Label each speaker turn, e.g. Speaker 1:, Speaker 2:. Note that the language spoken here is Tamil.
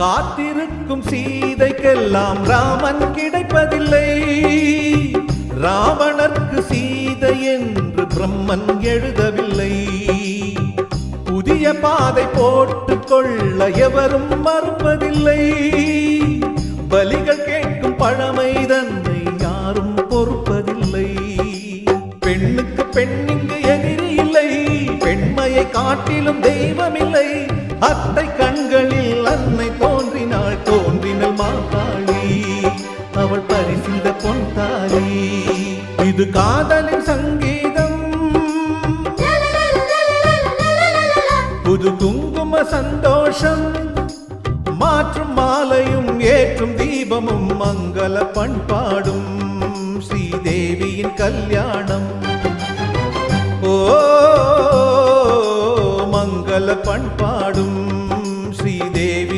Speaker 1: காத்திருக்கும் சீதைக்கெல்லாம் ராமன் கிடைப்பதில்லை. ராவணர்க்கு சீதை என்று பிரம்மன் எழுதவில்லை. புதிய பாதை போட்டுக் கொள்ள எவரும் மறுப்பதில்லை. பலிகள் கேட்கும் பழமை தன்னை யாரும் பொறுப்பதில்லை. பெண்ணுக்கு பெண்ணிங்கு எதிரி இல்லை. பெண்மையை காட்டிலும் தெய்வமில்லை அத்தை கண்களில் அன்னை தோன்றினல் அவள் பரிசிந்த பொன்தாரி இது காதலின் சங்கீதம். புது குங்கும சந்தோஷம். மாற்றும் மாலையும் ஏற்றும் தீபமும் மங்கள பண்பாடும். ஸ்ரீதேவியின் கல்யாணம். ஓ மங்கள பண்பாடும்.